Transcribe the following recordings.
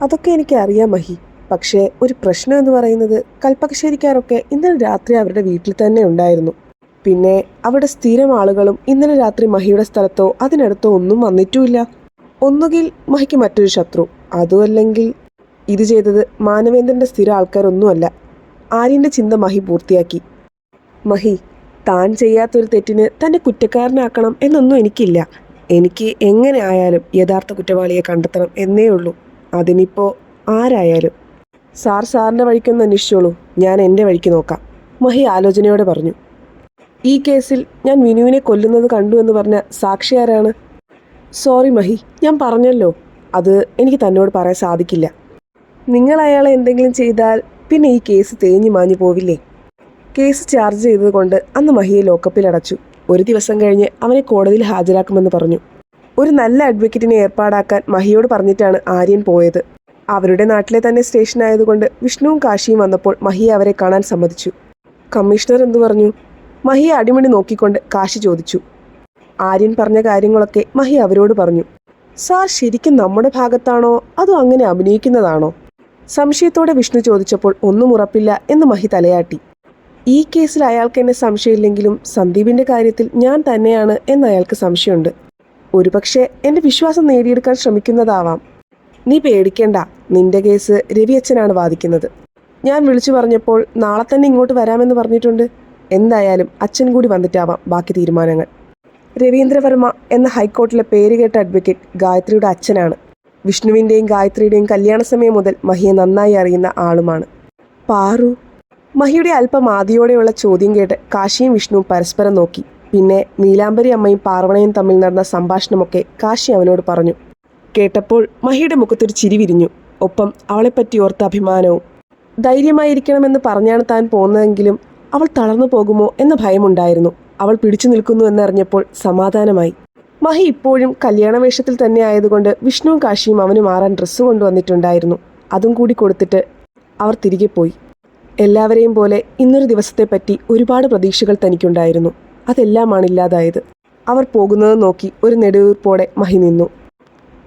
അതൊക്കെ എനിക്ക് അറിയാം മഹി. പക്ഷേ ഒരു പ്രശ്നം എന്ന് പറയുന്നത് കൽപ്പകശ്ശേരിക്കാരൊക്കെ ഇന്നലെ രാത്രി അവരുടെ വീട്ടിൽ തന്നെ ഉണ്ടായിരുന്നു. പിന്നെ അവിടെ സ്ഥിരം ആളുകളും ഇന്നലെ രാത്രി മഹിയുടെ സ്ഥലത്തോ അതിനടുത്തോ ഒന്നും വന്നിട്ടുമില്ല. ഒന്നുകിൽ മഹിക്ക് മറ്റൊരു ശത്രു അതുമല്ലെങ്കിൽ ഇത് ചെയ്തത് മാനവേന്ദ്രന്റെ സ്ഥിര ആൾക്കാരൊന്നുമല്ല. ആര്യന്റെ ചിന്ത മഹി പൂർത്തിയാക്കി. മഹി താൻ ചെയ്യാത്തൊരു തെറ്റിന് തന്നെ കുറ്റക്കാരനാക്കണം എന്നൊന്നും എനിക്കില്ല. എനിക്ക് എങ്ങനെ ആയാലും യഥാർത്ഥ കുറ്റവാളിയെ കണ്ടെത്തണം എന്നേ ഉള്ളൂ അതിനിപ്പോൾ ആരായാലും? സാർ സാറിന്റെ വഴിക്കൊന്ന് അന്വേഷിച്ചോളൂ. ഞാൻ എന്റെ വഴിക്ക് നോക്കാം. മഹി ആലോചനയോടെ പറഞ്ഞു. ഈ കേസിൽ ഞാൻ വിനുവിനെ കൊല്ലുന്നത് കണ്ടു എന്ന് പറഞ്ഞ സാക്ഷി ആരാണ്? സോറി മഹി ഞാൻ പറഞ്ഞല്ലോ. അത് എനിക്ക് തന്നോട് പറയാൻ സാധിക്കില്ല. നിങ്ങൾ അയാളെ എന്തെങ്കിലും ചെയ്താൽ പിന്നെ ഈ കേസ് തേഞ്ഞു മാഞ്ഞു പോവില്ലേ? കേസ് ചാർജ് ചെയ്തതുകൊണ്ട് അന്ന് മഹിയെ ലോക്കപ്പിൽ അടച്ചു. ഒരു ദിവസം കഴിഞ്ഞ് അവനെ കോടതിയിൽ ഹാജരാക്കുമെന്ന് പറഞ്ഞു. ഒരു നല്ല അഡ്വക്കേറ്റിനെ ഏർപ്പാടാക്കാൻ മഹിയോട് പറഞ്ഞിട്ടാണ് ആര്യൻ പോയത്. അവരുടെ നാട്ടിലെ തന്നെ സ്റ്റേഷൻ ആയതുകൊണ്ട് വിഷ്ണുവും കാശിയും വന്നപ്പോൾ മഹി അവരെ കാണാൻ സമ്മതിച്ചു. കമ്മീഷണർ എന്തു പറഞ്ഞു? മഹിയെ അടിമണി നോക്കിക്കൊണ്ട് കാശി ചോദിച്ചു. ആര്യൻ പറഞ്ഞ കാര്യങ്ങളൊക്കെ മഹി അവരോട് പറഞ്ഞു. സാർ ശരിക്കും നമ്മുടെ ഭാഗത്താണോ? അതോ അങ്ങനെ അഭിനയിക്കുന്നതാണോ? സംശയത്തോടെ വിഷ്ണു ചോദിച്ചപ്പോൾ ഒന്നും ഉറപ്പില്ല എന്ന് മഹി തലയാട്ടി. ഈ കേസിൽ അയാൾക്ക് എന്നെ സംശയമില്ലെങ്കിലും സന്ദീപിന്റെ കാര്യത്തിൽ ഞാൻ തന്നെയാണ് എന്ന് അയാൾക്ക് സംശയമുണ്ട്. ഒരുപക്ഷെ എന്റെ വിശ്വാസം നേടിയെടുക്കാൻ ശ്രമിക്കുന്നതാവാം. നീ പേടിക്കേണ്ട. നിന്റെ കേസ് രവി അച്ഛനാണ് വാദിക്കുന്നത്. ഞാൻ വിളിച്ചു പറഞ്ഞപ്പോൾ നാളെ തന്നെ ഇങ്ങോട്ട് വരാമെന്ന് പറഞ്ഞിട്ടുണ്ട്. എന്തായാലും അച്ഛൻ കൂടി വന്നിട്ടാവാം ബാക്കി തീരുമാനങ്ങൾ. രവീന്ദ്രവർമ്മ എന്ന ഹൈക്കോർട്ടിലെ പേരുകേട്ട അഡ്വക്കേറ്റ് ഗായത്രിയുടെ അച്ഛനാണ്. വിഷ്ണുവിന്റെയും ഗായത്രിയുടെയും കല്യാണ സമയം മുതൽ മഹിയെ നന്നായി അറിയുന്ന ആളുമാണ്. പാറു. മഹിയുടെ അല്പം ആദിയോടെയുള്ള ചോദ്യം കേട്ട് കാശിയും വിഷ്ണുവും പരസ്പരം നോക്കി. പിന്നെ നീലാംബരി അമ്മയും പാർവണയും തമ്മിൽ നടന്ന സംഭാഷണമൊക്കെ കാശി അവനോട് പറഞ്ഞു. കേട്ടപ്പോൾ മഹിയുടെ മുഖത്തൊരു ചിരി വിരിഞ്ഞു. ഒപ്പം അവളെപ്പറ്റി ഓർത്ത അഭിമാനവും. ധൈര്യമായിരിക്കണമെന്ന് പറഞ്ഞാണ് താൻ പോകുന്നതെങ്കിലും അവൾ തളർന്നു പോകുമോ എന്ന ഭയമുണ്ടായിരുന്നു. അവൾ പിടിച്ചു നിൽക്കുന്നു എന്നറിഞ്ഞപ്പോൾ സമാധാനമായി. മഹി ഇപ്പോഴും കല്യാണ വേഷത്തിൽ തന്നെ ആയതുകൊണ്ട് വിഷ്ണുവും കാശിയും അവന് മാറാൻ ഡ്രസ്സ് കൊണ്ടുവന്നിട്ടുണ്ടായിരുന്നു. അതും കൂടി കൊടുത്തിട്ട് അവർ തിരികെ പോയി. എല്ലാവരെയും പോലെ ഇന്നൊരു ദിവസത്തെപ്പറ്റി ഒരുപാട് പ്രതീക്ഷകൾ തനിക്കുണ്ടായിരുന്നു. അതെല്ലാമാണ് ഇല്ലാതായത് അവർ പോകുന്നത് നോക്കി ഒരു നെടുവീർപ്പോടെ മഹി നിന്നു.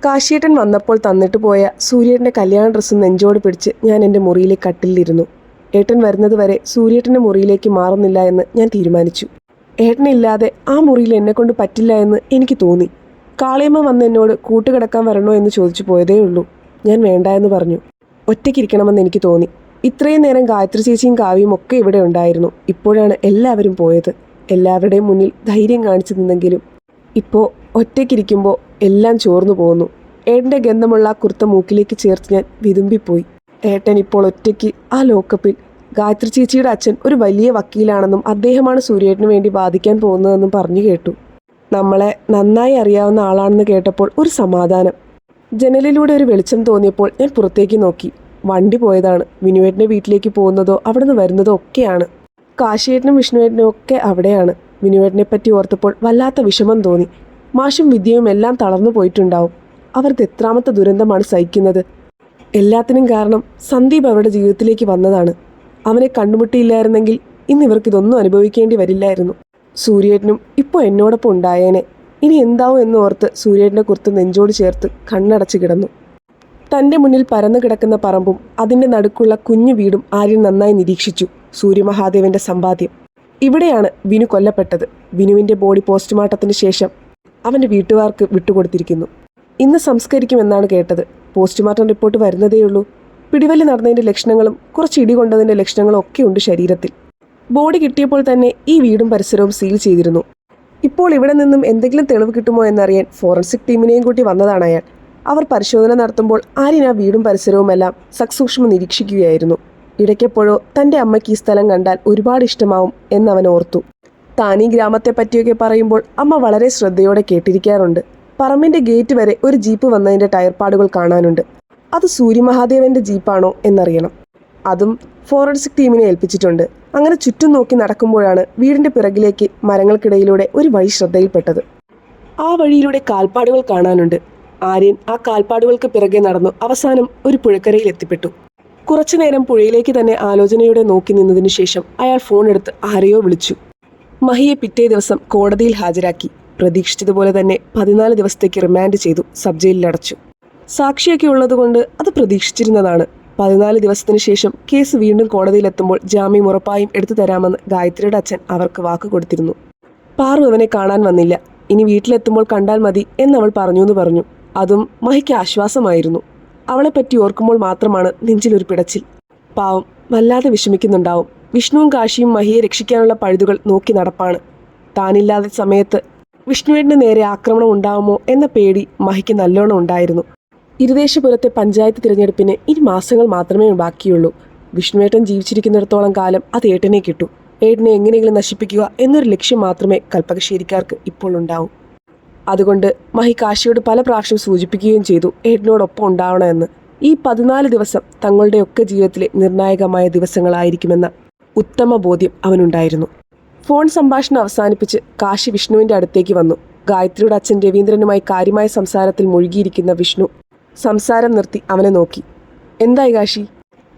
കാശിയേട്ടൻ വന്നപ്പോൾ തന്നിട്ട് പോയ സൂര്യേട്ടന്റെ കല്യാണ ഡ്രസ്സ് നെഞ്ചോട് പിടിച്ച് ഞാൻ എന്റെ മുറിയിലെ കട്ടിലിരുന്നു ഏട്ടൻ വരുന്നത് വരെ സൂര്യേട്ടന്റെ മുറിയിലേക്ക് മാറുന്നില്ല എന്ന് ഞാൻ തീരുമാനിച്ചു. ഏട്ടനില്ലാതെ ആ മുറിയിൽ എന്നെക്കൊണ്ട് പറ്റില്ല എന്ന് എനിക്ക് തോന്നി. കാളിയമ്മ വന്ന് എന്നോട് കൂട്ടുകിടക്കാൻ വരണോ എന്ന് ചോദിച്ചു പോയതേ ഉള്ളൂ. ഞാൻ വേണ്ട എന്ന് പറഞ്ഞു. ഒറ്റയ്ക്കിരിക്കണമെന്ന് എനിക്ക് തോന്നി. ഇത്രയും നേരം ഗായത്രി ചേച്ചിയും കാവ്യയും ഒക്കെ ഇവിടെ ഉണ്ടായിരുന്നു. ഇപ്പോഴാണ് എല്ലാവരും പോയത്. എല്ലാവരുടെയും മുന്നിൽ ധൈര്യം കാണിച്ചു നിന്നെങ്കിലും ഇപ്പോൾ ഒറ്റയ്ക്കിരിക്കുമ്പോൾ എല്ലാം ചോർന്നു പോകുന്നു ഏട്ടന്റെ ഗന്ധമുള്ള കുർത്ത മൂക്കിലേക്ക് ചേർത്ത് ഞാൻ വിതുമ്പിപ്പോയി. ഏട്ടൻ ഇപ്പോൾ ഒറ്റയ്ക്ക് ആ ലോക്കപ്പിൽ ഗായത്രി ചേച്ചിയുടെ അച്ഛൻ ഒരു വലിയ വക്കീലാണെന്നും അദ്ദേഹമാണ് സൂര്യേട്ടന് വേണ്ടി ബാധിക്കാൻ പോകുന്നതെന്നും പറഞ്ഞു കേട്ടു. നമ്മളെ നന്നായി അറിയാവുന്ന ആളാണെന്ന് കേട്ടപ്പോൾ ഒരു സമാധാനം. ജനലിലൂടെ ഒരു വെളിച്ചം തോന്നിയപ്പോൾ ഞാൻ പുറത്തേക്ക് നോക്കി. വണ്ടി പോയതാണ്. വിനുവേട്ടന്റെ വീട്ടിലേക്ക് പോകുന്നതോ അവിടുന്ന് വരുന്നതോ ഒക്കെയാണ്. കാശിയേട്ടനും വിഷ്ണുവേട്ടനും ഒക്കെ അവിടെയാണ്. വിനുവേട്ടനെ പറ്റി ഓർത്തപ്പോൾ വല്ലാത്ത വിഷമം തോന്നി. മാഷും വിദ്യയും എല്ലാം തളർന്നു പോയിട്ടുണ്ടാവും. അവർക്ക് എത്രാമത്തെ ദുരന്തമാണ് സഹിക്കുന്നത്. എല്ലാത്തിനും കാരണം സന്ദീപ് അവരുടെ ജീവിതത്തിലേക്ക് വന്നതാണ്. അവനെ കണ്ടുമുട്ടിയില്ലായിരുന്നെങ്കിൽ ഇന്ന് ഇവർക്ക് ഇതൊന്നും അനുഭവിക്കേണ്ടി വരില്ലായിരുന്നു. സൂര്യേട്ടനും ഇപ്പോൾ എന്നോടൊപ്പം ഉണ്ടായേനെ. ഇനി എന്താവും എന്ന് ഓർത്ത് സൂര്യേട്ടനെ കുറിച്ച് നെഞ്ചോട് ചേർത്ത് കണ്ണടച്ചു കിടന്നു. തന്റെ മുന്നിൽ പരന്നു കിടക്കുന്ന പറമ്പും അതിന്റെ നടുക്കുള്ള കുഞ്ഞു വീടും ആര്യൻ നന്നായി നിരീക്ഷിച്ചു. സൂര്യമഹാദേവന്റെ സമ്പാദ്യം. ഇവിടെയാണ് വിനു കൊല്ലപ്പെട്ടത്. വിനുവിന്റെ ബോഡി പോസ്റ്റ്മോർട്ടത്തിന് ശേഷം അവന്റെ വീട്ടുകാർക്ക് വിട്ടുകൊടുത്തിരിക്കുന്നു. ഇന്ന് സംസ്കരിക്കുമെന്നാണ് കേട്ടത്. Postmortem report വരുന്നതേയുള്ളൂ. പിടിവലി നടന്നതിന്റെ ലക്ഷണങ്ങളും കുറച്ച് ഇടി ലക്ഷണങ്ങളും ഒക്കെ ഉണ്ട് ശരീരത്തിൽ. ബോഡി കിട്ടിയപ്പോൾ തന്നെ ഈ വീടും പരിസരവും സീൽ ചെയ്തിരുന്നു. ഇപ്പോൾ ഇവിടെ നിന്നും എന്തെങ്കിലും തെളിവ് കിട്ടുമോ എന്നറിയാൻ ഫോറൻസിക് ടീമിനെയും കൂട്ടി വന്നതാണ് അയാൾ. അവർ പരിശോധന നടത്തുമ്പോൾ ആര്യൻ ആ വീടും പരിസരവുമെല്ലാം സക്സൂക്ഷ്മം നിരീക്ഷിക്കുകയായിരുന്നു. ഇടയ്ക്കെപ്പോഴോ തന്റെ അമ്മയ്ക്ക് ഈ സ്ഥലം കണ്ടാൽ ഒരുപാട് ഇഷ്ടമാവും എന്നവൻ ഓർത്തു. താൻ ഈ ഗ്രാമത്തെ പറ്റിയൊക്കെ പറയുമ്പോൾ അമ്മ വളരെ ശ്രദ്ധയോടെ കേട്ടിരിക്കാറുണ്ട്. പറമ്പിന്റെ ഗേറ്റ് വരെ ഒരു ജീപ്പ് വന്നതിന്റെ ടയർപ്പാടുകൾ കാണാനുണ്ട്. അത് സൂര്യമഹാദേവന്റെ ജീപ്പാണോ എന്നറിയണം. അതും ഫോറൻസിക് ടീമിനെ ഏൽപ്പിച്ചിട്ടുണ്ട്. അങ്ങനെ ചുറ്റും നോക്കി നടക്കുമ്പോഴാണ് വീടിന്റെ പിറകിലേക്ക് മരങ്ങൾക്കിടയിലൂടെ ഒരു വഴി ശ്രദ്ധയിൽപ്പെട്ടത്. ആ വഴിയിലൂടെ കാൽപ്പാടുകൾ കാണാനുണ്ട്. ആര്യൻ ആ കാൽപ്പാടുകൾക്ക് പിറകെ നടന്നു അവസാനം ഒരു പുഴക്കരയിൽ എത്തിപ്പെട്ടു. കുറച്ചുനേരം പുഴയിലേക്ക് തന്നെ ആലോചനയോടെ നോക്കി നിന്നതിനു ശേഷം അയാൾ ഫോൺ എടുത്ത് ആരെയോ വിളിച്ചു. മഹിയെ പിറ്റേ ദിവസം കോടതിയിൽ ഹാജരാക്കി. പ്രതീക്ഷിച്ചതുപോലെ തന്നെ പതിനാല് ദിവസത്തേക്ക് റിമാൻഡ് ചെയ്തു സബ് ജയിലിൽ അടച്ചു. സാക്ഷിയൊക്കെ ഉള്ളതുകൊണ്ട് അത് പ്രതീക്ഷിച്ചിരുന്നതാണ്. പതിനാല് ദിവസത്തിനു ശേഷം കേസ് വീണ്ടും കോടതിയിലെത്തുമ്പോൾ ജാമ്യം ഉറപ്പായും എടുത്തു തരാമെന്ന് ഗായത്രിയുടെ അച്ഛൻ അവർക്ക് വാക്ക് കൊടുത്തിരുന്നു. പാറു അവനെ കാണാൻ വന്നില്ല. ഇനി വീട്ടിലെത്തുമ്പോൾ കണ്ടാൽ മതി എന്നവൾ പറഞ്ഞു എന്ന് പറഞ്ഞു. അതും മഹിക്ക് ആശ്വാസമായിരുന്നു. അവളെപ്പറ്റി ഓർക്കുമ്പോൾ മാത്രമാണ് നെഞ്ചിലൊരു പിടച്ചിൽ. പാവം വല്ലാതെ വിഷമിക്കുന്നുണ്ടാവും. വിഷ്ണുവും കാശിയും മഹിയെ രക്ഷിക്കാനുള്ള പഴുതുകൾ നോക്കി നടപ്പാണ്. താനില്ലാത്ത സമയത്ത് വിഷ്ണുവിന്റെ നേരെ ആക്രമണം ഉണ്ടാവുമോ എന്ന പേടി മഹിക്ക് നല്ലോണം ഉണ്ടായിരുന്നു. ഇരുദേശപുരത്തെ പഞ്ചായത്ത് തിരഞ്ഞെടുപ്പിന് ഇനി മാസങ്ങൾ മാത്രമേ ബാക്കിയുള്ളൂ. വിഷ്ണുവേട്ടൻ ജീവിച്ചിരിക്കുന്നിടത്തോളം കാലം അത് ഏട്ടനെ കിട്ടൂ. ഏട്ടനെ എങ്ങനെയെങ്കിലും നശിപ്പിക്കുക എന്നൊരു ലക്ഷ്യം മാത്രമേ കൽപ്പകശ്ശേരിക്കാർക്ക് ഇപ്പോൾ ഉണ്ടാവൂ. അതുകൊണ്ട് മഹി കാശിയോട് പല പ്രാവശ്യം സൂചിപ്പിക്കുകയും ചെയ്തു ഏട്ടനോടൊപ്പം ഉണ്ടാവണമെന്ന് ഈ പതിനാല് ദിവസം തങ്ങളുടെയൊക്കെ ജീവിതത്തിലെ നിർണായകമായ ദിവസങ്ങളായിരിക്കുമെന്ന ഉത്തമ ബോധ്യം അവനുണ്ടായിരുന്നു. ഫോൺ സംഭാഷണം അവസാനിപ്പിച്ച് കാശി വിഷ്ണുവിന്റെ അടുത്തേക്ക് വന്നു. ഗായത്രിയുടെ അച്ഛൻ രവീന്ദ്രനുമായി കാര്യമായ സംസാരത്തിൽ മുഴുകിയിരിക്കുന്ന വിഷ്ണു സംസാരം നിർത്തി അവനെ നോക്കി. എന്തായി കാശി?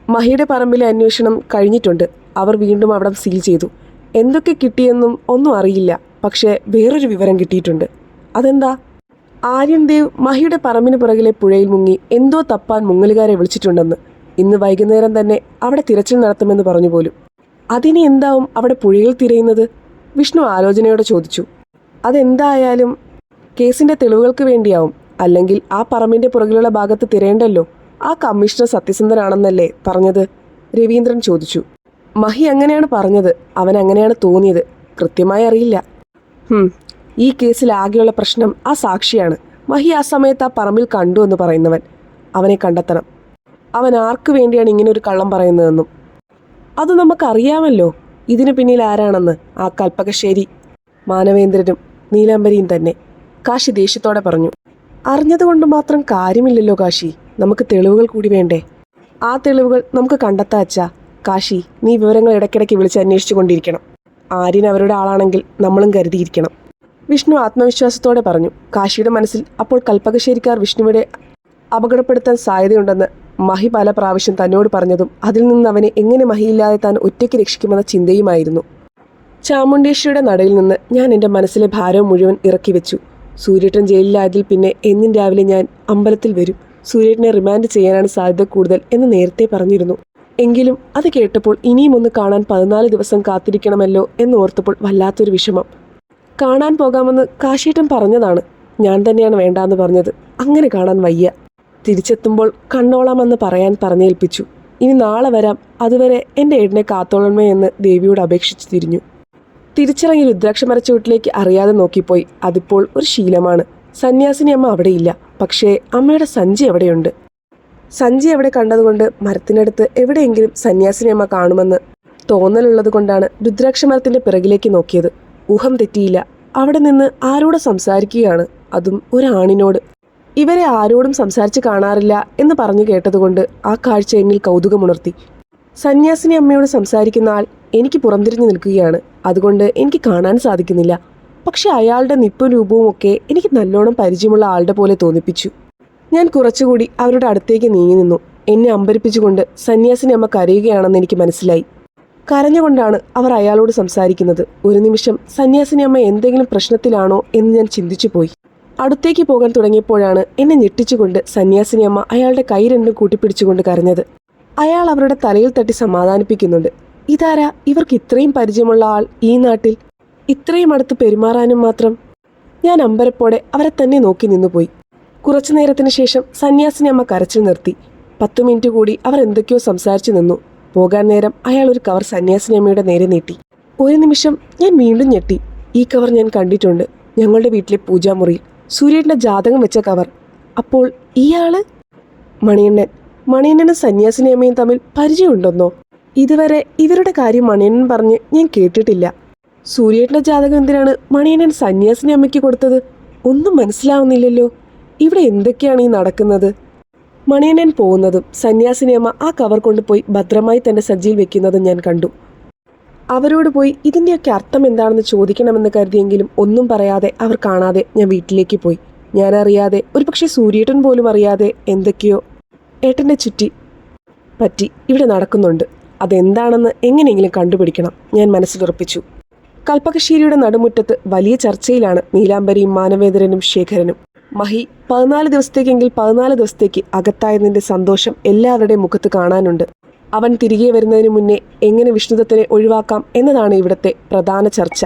മഹിയുടെ പറമ്പിലെ അന്വേഷണം കഴിഞ്ഞിട്ടുണ്ട്. അവർ വീണ്ടും അവിടെ സീൽ ചെയ്തു. എന്തൊക്കെ കിട്ടിയെന്നും ഒന്നും അറിയില്ല. പക്ഷേ വേറൊരു വിവരം കിട്ടിയിട്ടുണ്ട്. അതെന്താ? ആര്യൻദേവ് മഹിയുടെ പറമ്പിന് പുറകിലെ പുഴയിൽ മുങ്ങി എന്തോ തപ്പാൻ മുങ്ങലുകാരെ വിളിച്ചിട്ടുണ്ടെന്ന്. ഇന്ന് വൈകുന്നേരം തന്നെ അവിടെ തിരച്ചിൽ നടത്തുമെന്ന് പറഞ്ഞു പോലും. അതിനെ എന്താവും അവിടെ പുഴയിൽ തിരയുന്നത്? വിഷ്ണു ആലോചനയോടെ ചോദിച്ചു. അതെന്തായാലും കേസിന്റെ തെളിവുകൾക്ക് വേണ്ടിയാവും. അല്ലെങ്കിൽ ആ പറമ്പിന്റെ പുറകിലുള്ള ഭാഗത്ത് തിരയണ്ടല്ലോ? ആ കമ്മീഷണർ സത്യസന്ധനാണെന്നല്ലേ പറഞ്ഞത്? രവീന്ദ്രൻ ചോദിച്ചു. മഹി അങ്ങനെയാണ് പറഞ്ഞത്. അവൻ അങ്ങനെയാണ് തോന്നിയത്. കൃത്യമായി അറിയില്ല. ഈ കേസിൽ ആകെയുള്ള പ്രശ്നം ആ സാക്ഷിയാണ്. മഹി ആ സമയത്ത് ആ പറമ്പിൽ കണ്ടു എന്ന് പറയുന്നവൻ. അവനെ കണ്ടെത്തണം. അവൻ ആർക്കു വേണ്ടിയാണ് ഇങ്ങനെ ഒരു കള്ളം പറയുന്നതെന്നും. അത് നമുക്കറിയാമല്ലോ. ഇതിനു പിന്നിൽ ആരാണെന്ന്. ആ കൽപ്പകശ്ശേരി. മാനവേന്ദ്രനും നീലാംബരിയും തന്നെ. കാശി ദേഷ്യത്തോടെ പറഞ്ഞു. അറിഞ്ഞതുകൊണ്ട് മാത്രം കാര്യമില്ലല്ലോ കാശി. നമുക്ക് തെളിവുകൾ കൂടി വേണ്ടേ? ആ തെളിവുകൾ നമുക്ക് കണ്ടെത്താ അച്ഛാ. കാശി നീ വിവരങ്ങൾ ഇടയ്ക്കിടയ്ക്ക് വിളിച്ച് അന്വേഷിച്ചു കൊണ്ടിരിക്കണം ആര്യൻ അവരുടെ ആളാണെങ്കിൽ നമ്മളും കരുതിയിരിക്കണം. വിഷ്ണു ആത്മവിശ്വാസത്തോടെ പറഞ്ഞു കാശിയുടെ മനസ്സിൽ അപ്പോൾ കൽപ്പകശ്ശേരിക്കാർ വിഷ്ണുവിടെ അപകടപ്പെടുത്താൻ സാധ്യതയുണ്ടെന്ന് മഹി പല പ്രാവശ്യം തന്നോട് പറഞ്ഞതും അതിൽ നിന്ന് അവനെ എങ്ങനെ മഹിയില്ലാതെ താൻ ഒറ്റയ്ക്ക് രക്ഷിക്കുമെന്ന ചിന്തയുമായിരുന്നു. ചാമുണ്ടേശ്വരിയുടെ നടയിൽ നിന്ന് ഞാൻ എന്റെ മനസ്സിലെ ഭാരവും മുഴുവൻ ഇറക്കി വെച്ചു. സൂര്യേട്ടൻ ജയിലിലായതിൽ പിന്നെ എന്നും രാവിലെ ഞാൻ അമ്പലത്തിൽ വരും. സൂര്യേട്ടനെ റിമാൻഡ് ചെയ്യാനാണ് സാധ്യത കൂടുതൽ എന്ന് നേരത്തെ പറഞ്ഞിരുന്നു. എങ്കിലും അത് കേട്ടപ്പോൾ ഇനിയും ഒന്ന് കാണാൻ പതിനാല് ദിവസം കാത്തിരിക്കണമല്ലോ എന്നോർത്തപ്പോൾ വല്ലാത്തൊരു വിഷമം. കാണാൻ പോകാമെന്ന് കാശീട്ടൻ പറഞ്ഞതാണ്. ഞാൻ തന്നെയാണ് വേണ്ടാന്ന് പറഞ്ഞത്. അങ്ങനെ കാണാൻ വയ്യ. തിരിച്ചെത്തുമ്പോൾ കണ്ണോളാമെന്ന് പറയാൻ പറഞ്ഞേൽപ്പിച്ചു. ഇനി നാളെ വരാം. അതുവരെ എന്റെ ഏടിനെ കാത്തോളണമേ എന്ന് ദേവിയോട് അപേക്ഷിച്ചു തിരിഞ്ഞു. തിരിച്ചിറങ്ങി രുദ്രാക്ഷ മരച്ച വീട്ടിലേക്ക് അറിയാതെ നോക്കിപ്പോയി. അതിപ്പോൾ ഒരു ശീലമാണ്. സന്യാസിനി അമ്മ അവിടെയില്ല. പക്ഷേ അമ്മയുടെ സഞ്ചി എവിടെയുണ്ട് സഞ്ചി എവിടെ കണ്ടതുകൊണ്ട് മരത്തിനടുത്ത് എവിടെയെങ്കിലും സന്യാസിനി അമ്മ കാണുമെന്ന് തോന്നലുള്ളത് കൊണ്ടാണ് രുദ്രാക്ഷ മരത്തിന്റെ പിറകിലേക്ക് നോക്കിയത്. ഊഹം തെറ്റിയില്ല. അവിടെ നിന്ന് ആരോട് സംസാരിക്കുകയാണ്? അതും ഒരാണിനോട്. ഇവരെ ആരോടും സംസാരിച്ച് കാണാറില്ല എന്ന് പറഞ്ഞു കേട്ടതുകൊണ്ട് ആ കാഴ്ച എന്നിൽ കൗതുകമുണർത്തി. സന്യാസിനി അമ്മയോട് സംസാരിക്കുന്ന ആൾ എനിക്ക് പുറംതിരിഞ്ഞു നിൽക്കുകയാണ്. അതുകൊണ്ട് എനിക്ക് കാണാൻ സാധിക്കുന്നില്ല. പക്ഷെ അയാളുടെ നിപ്പും രൂപവും ഒക്കെ എനിക്ക് നല്ലോണം പരിചയമുള്ള ആളുടെ പോലെ തോന്നിപ്പിച്ചു. ഞാൻ കുറച്ചുകൂടി അവരുടെ അടുത്തേക്ക് നീങ്ങി നിന്നു. എന്നെ അമ്പരിപ്പിച്ചുകൊണ്ട് സന്യാസിനി അമ്മ കരയുകയാണെന്ന് എനിക്ക് മനസ്സിലായി. കരഞ്ഞുകൊണ്ടാണ് അവർ അയാളോട് സംസാരിക്കുന്നത്. ഒരു നിമിഷം സന്യാസിനി അമ്മ എന്തെങ്കിലും പ്രശ്നത്തിലാണോ എന്ന് ഞാൻ ചിന്തിച്ചു പോയി. അടുത്തേക്ക് പോകാൻ തുടങ്ങിയപ്പോഴാണ് എന്നെ ഞെട്ടിച്ചുകൊണ്ട് സന്യാസിനി അമ്മ അയാളുടെ കൈ രണ്ടും കൂട്ടിപ്പിടിച്ചുകൊണ്ട് കരഞ്ഞത്. അയാൾ അവരുടെ തലയിൽ തട്ടി സമാധാനിപ്പിക്കുന്നുണ്ട്. ഇതാരാ? ഇവർക്ക് ഇത്രയും പരിചയമുള്ള ആൾ ഈ നാട്ടിൽ? ഇത്രയും അടുത്ത് പെരുമാറാനും മാത്രം? ഞാൻ അമ്പരപ്പോടെ അവരെ തന്നെ നോക്കി നിന്നുപോയി. കുറച്ചു നേരത്തിന് ശേഷം സന്യാസിനി അമ്മ കരച്ചിൽ നിർത്തി. പത്തു മിനിറ്റ് കൂടി അവർ എന്തൊക്കെയോ സംസാരിച്ചു നിന്നു. പോകാൻ നേരം അയാൾ ഒരു കവർ സന്യാസിനിയമ്മയുടെ നേരെ നീട്ടി. ഒരു നിമിഷം ഞാൻ വീണ്ടും ഞെട്ടി. ഈ കവർ ഞാൻ കണ്ടിട്ടുണ്ട്. ഞങ്ങളുടെ വീട്ടിലെ പൂജാമുറിയിൽ. സൂര്യന്റെ ജാതകം വെച്ച കവർ. അപ്പോൾ ഇയാൾ? മണിയണ്ണൻ. മണിയണ്ണനും സന്യാസിനിയമ്മയും തമ്മിൽ പരിചയമുണ്ടെന്നോ? ഇതുവരെ ഇവരുടെ കാര്യം മണിയണ്ണൻ പറഞ്ഞ് ഞാൻ കേട്ടിട്ടില്ല. സൂര്യേട്ടന്റെ ജാതകം എന്തിനാണ് മണിയണ്ണൻ സന്യാസിനി അമ്മയ്ക്ക് കൊടുത്തത്? ഒന്നും മനസ്സിലാവുന്നില്ലല്ലോ. ഇവിടെ എന്തൊക്കെയാണ് ഈ നടക്കുന്നത്? മണിയണ്ണൻ പോകുന്നതും സന്യാസിനിയമ്മ ആ കവർ കൊണ്ടുപോയി ഭദ്രമായി തന്റെ സജ്ജിയിൽ വെക്കുന്നതും ഞാൻ കണ്ടു. അവരോട് പോയി ഇതിന്റെയൊക്കെ അർത്ഥം എന്താണെന്ന് ചോദിക്കണമെന്ന് കരുതിയെങ്കിലും ഒന്നും പറയാതെ അവർ കാണാതെ ഞാൻ വീട്ടിലേക്ക് പോയി. ഞാൻ അറിയാതെ ഒരുപക്ഷെ സൂര്യേട്ടൻ പോലും അറിയാതെ എന്തൊക്കെയോ ഏട്ടന്റെ ചുറ്റി പറ്റി ഇവിടെ നടക്കുന്നുണ്ട്. അതെന്താണെന്ന് എങ്ങനെയെങ്കിലും കണ്ടുപിടിക്കണം ഞാൻ മനസ്സിലുറപ്പിച്ചു. കൽപ്പകശ്ശേരിയുടെ നടുമുറ്റത്ത് വലിയ ചർച്ചയിലാണ് നീലാംബരിയും മാനവേന്ദ്രനും ശേഖരനും. മഹി പതിനാല് ദിവസത്തേക്കെങ്കിൽ പതിനാല് ദിവസത്തേക്ക് അകത്തായതിന്റെ സന്തോഷം എല്ലാവരുടെയും മുഖത്ത് കാണാനുണ്ട്. അവൻ തിരികെ വരുന്നതിന് മുന്നേ എങ്ങനെ വിഷ്ണുദത്തിനെ ഒഴിവാക്കാം എന്നതാണ് ഇവിടുത്തെ പ്രധാന ചർച്ച.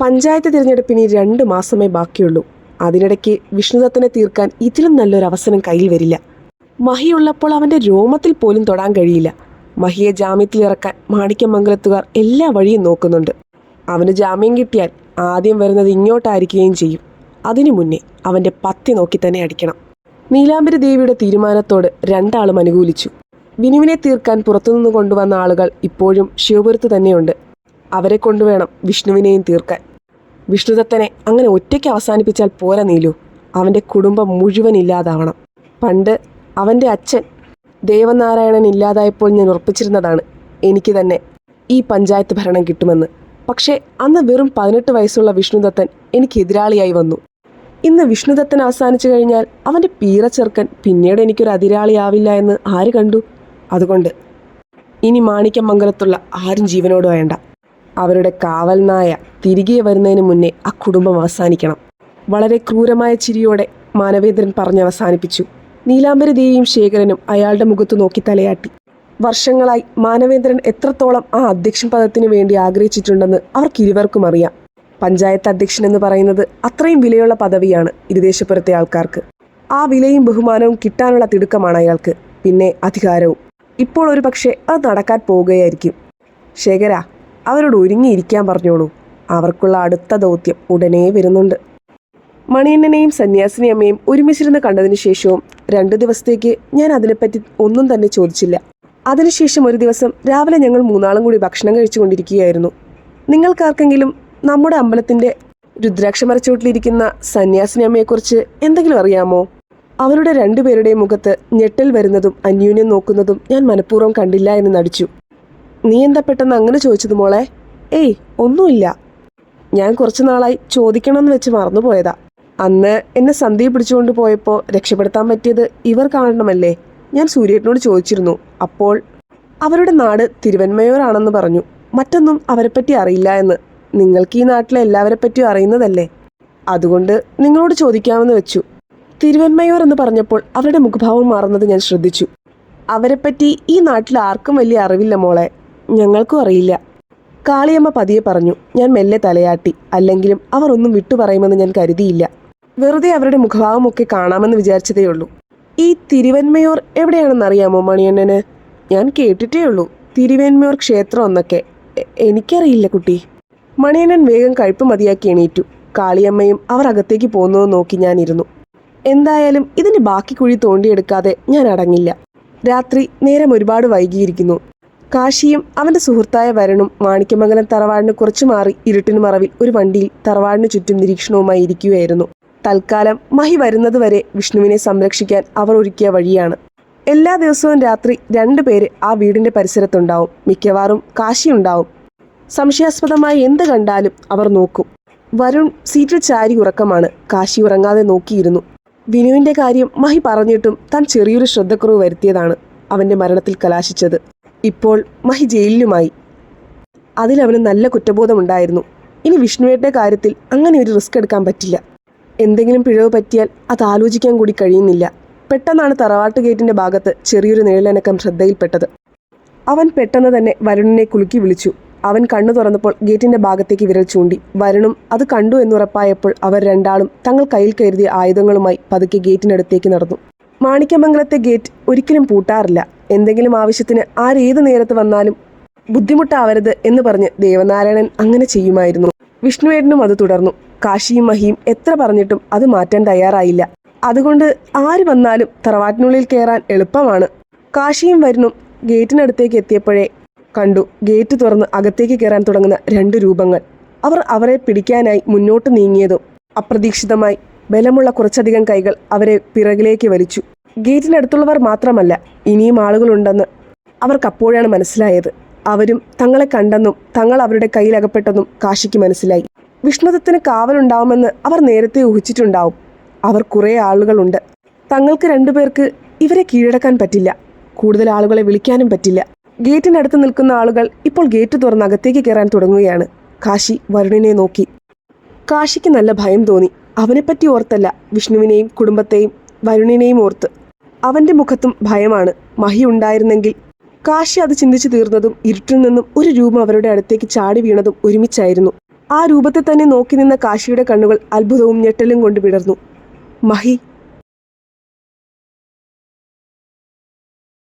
പഞ്ചായത്ത് തിരഞ്ഞെടുപ്പിന് രണ്ട് മാസമേ ബാക്കിയുള്ളൂ. അതിനിടയ്ക്ക് വിഷ്ണുദത്തിനെ തീർക്കാൻ ഇതിലും നല്ലൊരു അവസരം കയ്യിൽ വരില്ല. മഹിയുള്ളപ്പോൾ അവന്റെ രോമത്തിൽ പോലും തൊടാൻ കഴിയില്ല. മഹിയെ ജാമ്യത്തിലിറക്കാൻ മാണിക്യമംഗലത്തുകാർ എല്ലാ വഴിയും നോക്കുന്നുണ്ട്. അവന് ജാമ്യം കിട്ടിയാൽ ആദ്യം വരുന്നത് ഇങ്ങോട്ടായിരിക്കുകയും ചെയ്യും. അതിനു മുന്നേ അവന്റെ പത്തി നോക്കി തന്നെ അടിക്കണം. നീലാംബരി ദേവിയുടെ തീരുമാനത്തോട് രണ്ടാളും അനുകൂലിച്ചു. വിനുവിനെ തീർക്കാൻ പുറത്തുനിന്ന് കൊണ്ടുവന്ന ആളുകൾ ഇപ്പോഴും ശിവപുരത്ത് തന്നെയുണ്ട്. അവരെ കൊണ്ടുവേണം വിഷ്ണുവിനെയും തീർക്കാൻ. വിഷ്ണുദത്തനെ അങ്ങനെ ഒറ്റയ്ക്ക് അവസാനിപ്പിച്ചാൽ പോരാ നീലു. അവന്റെ കുടുംബം മുഴുവൻ ഇല്ലാതാവണം. പണ്ട് അവന്റെ അച്ഛൻ ദേവനാരായണൻ ഇല്ലാതായപ്പോൾ ഞാൻ ഉറപ്പിച്ചിരുന്നതാണ്. എനിക്ക് തന്നെ ഈ പഞ്ചായത്ത് ഭരണം കിട്ടുമെന്ന്. പക്ഷേ അന്ന് വെറും പതിനെട്ട് വയസ്സുള്ള വിഷ്ണുദത്തൻ എനിക്ക് എതിരാളിയായി വന്നു. ഇന്ന് വിഷ്ണുദത്തൻ അവസാനിച്ചു കഴിഞ്ഞാൽ അവന്റെ പീറച്ചെറുക്കൻ പിന്നീട് എനിക്കൊരു അതിരാളിയാവില്ല എന്ന് ആര് കണ്ടു? അതുകൊണ്ട്. ഇനി മാണിക്യമംഗലത്തുള്ള ആരും ജീവനോട് വേണ്ട. അവരുടെ കാവൽനായ തിരികെ വരുന്നതിന് മുന്നേ ആ കുടുംബം അവസാനിക്കണം. വളരെ ക്രൂരമായ ചിരിയോടെ മാനവേന്ദ്രൻ പറഞ്ഞ് അവസാനിപ്പിച്ചു നീലാംബരി ദേവിയും ശേഖരനും അയാളുടെ മുഖത്ത് നോക്കി തലയാട്ടി. വർഷങ്ങളായി മാനവേന്ദ്രൻ എത്രത്തോളം ആ അധ്യക്ഷൻ പദത്തിന് വേണ്ടി ആഗ്രഹിച്ചിട്ടുണ്ടെന്ന് അവർക്കിരുവർക്കും അറിയാം. പഞ്ചായത്ത് അധ്യക്ഷൻ എന്ന് പറയുന്നത് അത്രയും വിലയുള്ള പദവിയാണ് ഇരുദേശപുരത്തെ ആൾക്കാർക്ക്. ആ വിലയും ബഹുമാനവും കിട്ടാനുള്ള തിടുക്കമാണ് അയാൾക്ക് പിന്നെ അധികാരവും. ഇപ്പോൾ ഒരു പക്ഷേ അത് നടക്കാൻ പോവുകയായിരിക്കും ശേഖര അവരോട് ഒരുങ്ങിയിരിക്കാൻ പറഞ്ഞോളൂ. അവർക്കുള്ള അടുത്ത ദൗത്യം ഉടനെ വരുന്നുണ്ട്. മണിയണ്ണനെയും സന്യാസിനി അമ്മയും ഒരുമിച്ചിരുന്ന് കണ്ടതിന് ശേഷവും രണ്ടു ദിവസത്തേക്ക് ഞാൻ അതിനെപ്പറ്റി ഒന്നും തന്നെ ചോദിച്ചില്ല. അതിനുശേഷം ഒരു ദിവസം രാവിലെ ഞങ്ങൾ മൂന്നാളും കൂടി ഭക്ഷണം കഴിച്ചുകൊണ്ടിരിക്കുകയായിരുന്നു. നിങ്ങൾക്കാർക്കെങ്കിലും നമ്മുടെ അമ്പലത്തിന്റെ രുദ്രാക്ഷ മരച്ചുവട്ടിലിരിക്കുന്ന സന്യാസിനി അമ്മയെക്കുറിച്ച് എന്തെങ്കിലും അറിയാമോ? അവരുടെ രണ്ടുപേരുടെയും മുഖത്ത് ഞെട്ടൽ വരുന്നതും അന്യോന്യം നോക്കുന്നതും ഞാൻ മനഃപൂർവം കണ്ടില്ല എന്ന് നടിച്ചു. നീ എന്താ പെട്ടെന്ന് അങ്ങനെ ചോദിച്ചത് മോളെ? ഏയ് ഒന്നുമില്ല. ഞാൻ കുറച്ചു നാളായി ചോദിക്കണമെന്ന് വെച്ച് മറന്നുപോയതാ. അന്ന് എന്നെ സന്ധ്യ പിടിച്ചുകൊണ്ട് പോയപ്പോൾ രക്ഷപ്പെടുത്താൻ പറ്റിയത് ഇവർ കാണണമല്ലേ? ഞാൻ സൂര്യേട്ടനോട് ചോദിച്ചിരുന്നു. അപ്പോൾ അവരുടെ നാട് തിരുവന്മയൂരാണെന്ന് പറഞ്ഞു. മറ്റൊന്നും അവരെപ്പറ്റി അറിയില്ല എന്ന്. നിങ്ങൾക്ക് ഈ നാട്ടിലെ എല്ലാവരെ പറ്റിയും അറിയുന്നതല്ലേ? അതുകൊണ്ട് നിങ്ങളോട് ചോദിക്കാമെന്ന് വെച്ചു. തിരുവന്മയൂർ എന്ന് പറഞ്ഞപ്പോൾ അവരുടെ മുഖഭാവം മാറുന്നത് ഞാൻ ശ്രദ്ധിച്ചു. അവരെപ്പറ്റി ഈ നാട്ടിൽ ആർക്കും വലിയ അറിവില്ല മോളെ. ഞങ്ങൾക്കും അറിയില്ല. കാളിയമ്മ പതിയെ പറഞ്ഞു ഞാൻ മെല്ലെ തലയാട്ടി. അല്ലെങ്കിലും അവർ ഒന്നും വിട്ടുപറയുമെന്ന് ഞാൻ കരുതിയില്ല. വെറുതെ അവരുടെ മുഖഭാവമൊക്കെ കാണാമെന്ന് വിചാരിച്ചതേയുള്ളൂ. ഈ തിരുവന്മയൂർ എവിടെയാണെന്നറിയാമോ മണിയണ്ണന്? ഞാൻ കേട്ടിട്ടേ ഉള്ളൂ. തിരുവന്മയൂർ ക്ഷേത്രം എന്നൊക്കെ. എനിക്കറിയില്ല കുട്ടി. മണിയണ്ണൻ വേഗം കഴുപ്പ് മതിയാക്കി എണീറ്റു. കാളിയമ്മയും അവർ അകത്തേക്ക് പോകുന്നത് നോക്കി ഞാനിരുന്നു. എന്തായാലും ഇതിന്റെ ബാക്കി കുഴി തോണ്ടിയെടുക്കാതെ ഞാൻ അടങ്ങില്ല. രാത്രി നേരം ഒരുപാട് വൈകിയിരിക്കുന്നു. കാശിയും അവന്റെ സുഹൃത്തായ വരണും മാണിക്യമംഗലം തറവാടിന് കുറച്ചു മാറി ഇരുട്ടിനു മറവിൽ ഒരു വണ്ടിയിൽ തറവാടിന് ചുറ്റും നിരീക്ഷണവുമായി ഇരിക്കുകയായിരുന്നു. തൽക്കാലം മഹി വരുന്നതുവരെ വിഷ്ണുവിനെ സംരക്ഷിക്കാൻ അവർ ഒരുക്കിയ വഴിയാണ്. എല്ലാ ദിവസവും രാത്രി രണ്ടു പേര് ആ വീടിന്റെ പരിസരത്തുണ്ടാവും. മിക്കവാറും കാശിയുണ്ടാവും സംശയാസ്പദമായി എന്ത് കണ്ടാലും അവർ നോക്കും. വരുൺ സീറ്റിൽ ചാരി ഉറക്കമാണ്. കാശി ഉറങ്ങാതെ നോക്കിയിരുന്നു. വിനുവിന്റെ കാര്യം മഹി പറഞ്ഞിട്ടും താൻ ചെറിയൊരു ശ്രദ്ധക്കുറവ് വരുത്തിയതാണ് അവന്റെ മരണത്തിൽ കലാശിച്ചത്. ഇപ്പോൾ മഹി ജയിലിലുമായി. അതിലവന് നല്ല കുറ്റബോധമുണ്ടായിരുന്നു. ഇനി വിഷ്ണുവേട്ടന്റെ കാര്യത്തിൽ അങ്ങനെ ഒരു റിസ്ക് എടുക്കാൻ പറ്റില്ല. എന്തെങ്കിലും പിഴവ് പറ്റിയാൽ അത് ആലോചിക്കാൻ കൂടി കഴിയുന്നില്ല. പെട്ടെന്നാണ് തറവാട്ട് ഗേറ്റിന്റെ ഭാഗത്ത് ചെറിയൊരു നിഴലനക്കം ശ്രദ്ധയിൽപ്പെട്ടത്. അവൻ പെട്ടെന്ന് തന്നെ വരുണിനെ കുലുക്കി വിളിച്ചു. അവൻ കണ്ണു തുറന്നപ്പോൾ ഗേറ്റിന്റെ ഭാഗത്തേക്ക് വിരൽ ചൂണ്ടി. വരുണും അത് കണ്ടു എന്നുറപ്പായപ്പോൾ അവർ രണ്ടാളും തങ്ങൾ കയ്യിൽ കരുതിയ ആയുധങ്ങളുമായി പതുക്കെ ഗേറ്റിനടുത്തേക്ക് നടന്നു. മാണിക്യമംഗലത്തെ ഗേറ്റ് ഒരിക്കലും പൂട്ടാറില്ല. എന്തെങ്കിലും ആവശ്യത്തിന് ആരേത് നേരത്ത് വന്നാലും ബുദ്ധിമുട്ടാവരുത് എന്ന് പറഞ്ഞ് ദേവനാരായണൻ അങ്ങനെ ചെയ്യുമായിരുന്നു. വിഷ്ണുവേട്ടനും അത് തുടർന്നു. കാശിയും മഹിയും എത്ര പറഞ്ഞിട്ടും അത് മാറ്റാൻ തയ്യാറായില്ല. അതുകൊണ്ട് ആര് വന്നാലും തറവാട്ടിനുള്ളിൽ കയറാൻ എളുപ്പമാണ്. കാശിയും വരുന്നും ഗേറ്റിനടുത്തേക്ക് എത്തിയപ്പോഴേ കണ്ടു ഗേറ്റ് തുറന്ന് അകത്തേക്ക് കയറാൻ തുടങ്ങുന്ന രണ്ട് രൂപങ്ങൾ. അവർ അവരെ പിടിക്കാനായി മുന്നോട്ട് നീങ്ങിയതും അപ്രതീക്ഷിതമായി ബലമുള്ള കുറച്ചധികം കൈകൾ അവരെ പിറകിലേക്ക് വലിച്ചു. ഗേറ്റിനടുത്തുള്ളവർ മാത്രമല്ല ഇനിയും ആളുകളുണ്ടെന്ന് അവർക്കപ്പോഴാണ് മനസ്സിലായത്. അവരും തങ്ങളെ കണ്ടെന്നും തങ്ങൾ അവരുടെ കയ്യിലകപ്പെട്ടെന്നും കാശിക്ക് മനസ്സിലായി. വിഷ്ണുദത്തിന് കാവലുണ്ടാവുമെന്ന് അവർ നേരത്തെ ഊഹിച്ചിട്ടുണ്ടാവും. അവർ കുറേ ആളുകളുണ്ട്. തങ്ങൾക്ക് രണ്ടുപേർക്ക് ഇവരെ കീഴടക്കാൻ പറ്റില്ല. കൂടുതൽ ആളുകളെ വിളിക്കാനും പറ്റില്ല. ഗേറ്റിനടുത്ത് നിൽക്കുന്ന ആളുകൾ ഇപ്പോൾ ഗേറ്റ് തുറന്ന് അകത്തേക്ക് കയറാൻ തുടങ്ങുകയാണ്. കാശി വരുണിനെ നോക്കി. കാശിക്ക് നല്ല ഭയം തോന്നി. അവനെപ്പറ്റി ഓർത്തല്ല വിഷ്ണുവിനെയും കുടുംബത്തെയും വരുണിനെയും ഓർത്ത്. അവന്റെ മുഖത്തും ഭയമാണ്. മഹി ഉണ്ടായിരുന്നെങ്കിൽ കാശി അത് ചിന്തിച്ചു തീർന്നതും ഇരുട്ടിൽ നിന്നും ഒരു രൂപം അവരുടെ അടുത്തേക്ക് ചാടി വീണതും ഒരുമിച്ചായിരുന്നു. ആ രൂപത്തെ തന്നെ നോക്കി നിന്ന കാശിയുടെ കണ്ണുകൾ അത്ഭുതവും ഞെട്ടലും കൊണ്ട് വിടർന്നു. മഹി